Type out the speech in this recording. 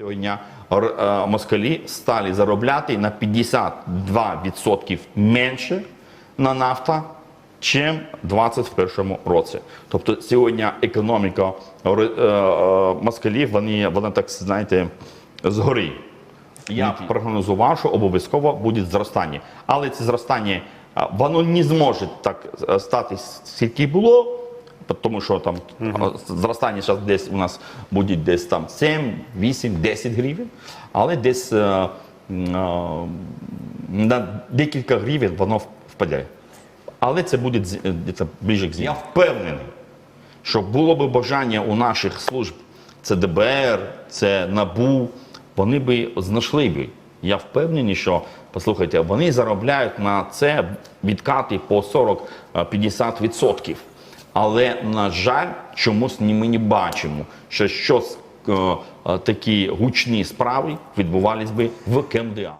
Сьогодні е, москалі стали заробляти на 52% менше на нафта, чим в 2021 році. Тобто сьогодні економіка е, е, москалів, вони, вона так знаєте, згори. Я прогнозував, що обов'язково буде зростання. Але це зростання воно не зможе так е, стати, скільки було, тому що там а, зростання зараз десь у нас буде десь там 7, 8, 10 гривень, але десь е, м, е, на декілька гривень воно впаде. Але це буде з- е, десь ближче к зимі. Я впевнений, що було б бажання у наших служб, це ДБР, це НАБУ, вони би знайшли би. Я впевнений, що послухайте, вони заробляють на це відкати по 40-50%. Але, на жаль, чомусь ми не бачимо, що щось е, е, такі гучні справи відбувались би в КМДА.